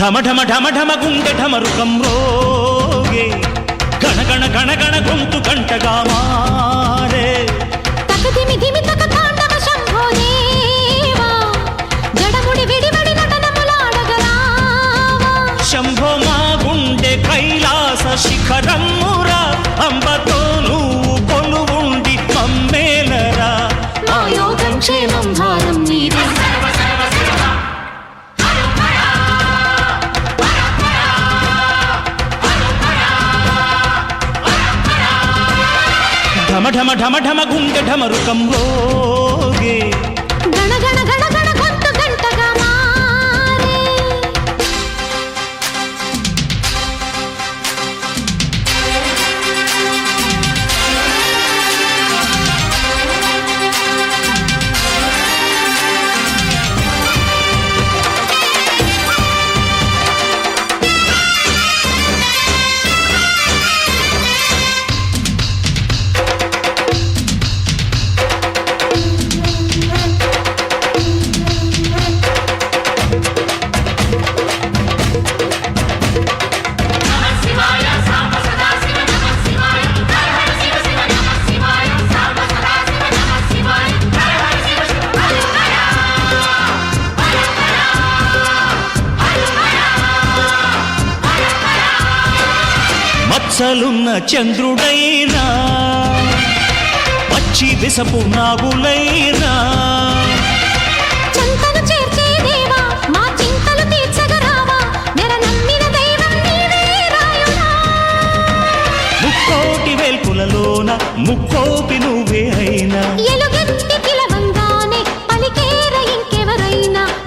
ఢమ ఢమ ఢమ ఢమ గుండె ఢమరుకం రోగే. గణ గణ గణ గణ గొంతు గంటగా మారే. శంభో మా గుండె కైలాస శిఖరమ్మురా అంబతో ఢమ ఢమ ఢమ ఢమ గుండె ఢమరుకం రోగే. మచ్చలున్న చంద్రుడైనా పచ్చి విసపు నాగులైనా. ముక్కోటి వేల్పులలోన నువ్వే అయినా.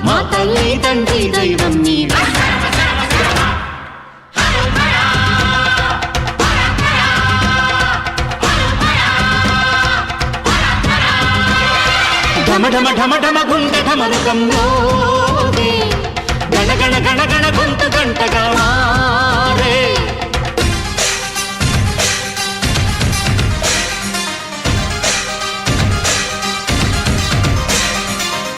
మా తల్లి తండ్రి దైవం ఢమ ఢమ ఢమ ఢమ గుంట ఢమరుకం గణ గణ గణ గణ గొంతు గంటగా మారే.